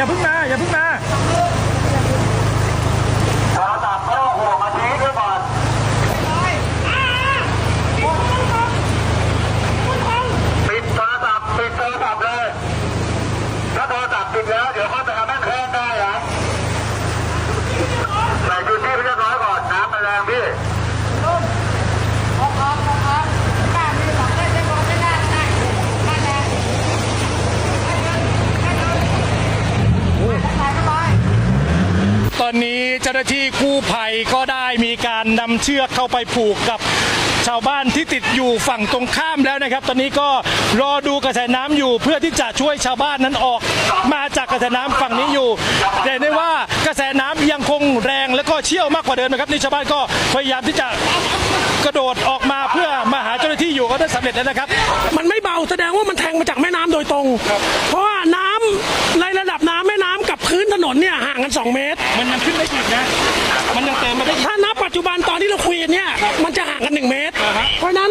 อย่าเพิ่งมาอย่าเพิ่งมา โทรศัพท์ไม่ต้องห่วงมาชี้ด้วยก่อน ปิดโทรศัพท์ปิดโทรศัพท์เลย ถ้าโทรศัพท์ปิดแล้ว เดี๋ยวเขาจะทำแม่นแค้นได้นะใส่ชูชีพให้เรียบร้อยก่อน น้ำมันแรงพี่ ตอ นนี้เจ้าหน้าที่กู้ภัยก็ได้มีการนำเชือกเข้าไปผูกกับชาวบ้านที่ติดอยู่ฝั่งตรงข้ามแล้วนะครับ ตอนนี้ก็รอดูกระแสน้ำอยู่เพื่อที่จะช่วยชาวบ้านนั้นออกมาจากกระแสน้ำฝั่งนี้อยู่แต่ได้ว่ากระแสน้ำยังคงแรงและก็เชี่ยวมากกว่าเดิมนะครับนี่ชาวบ้านก็พยายามที่จะกระโดดออกมาเพื่อมาหาเจ้าหน้าที่อยู่ก็ได้สำเร็จแล้วนะครับ มันไม่เบาแสดงว่ามันแทงมาจากแม่น้ำโดยตรง เพราะว่าน้ำในระดับน้ำแม่น้ำกับพื้นถนนเนี่ยห กัน2เมตร มันยังขึ้นได้อีกนะ มันยังเติมมาได้อีกถ้านับปัจจุบันตอนที่เราคุยกันเนี่ย มันจะห่างกัน 1 เมตรอ่าฮะเพราะฉะนั้น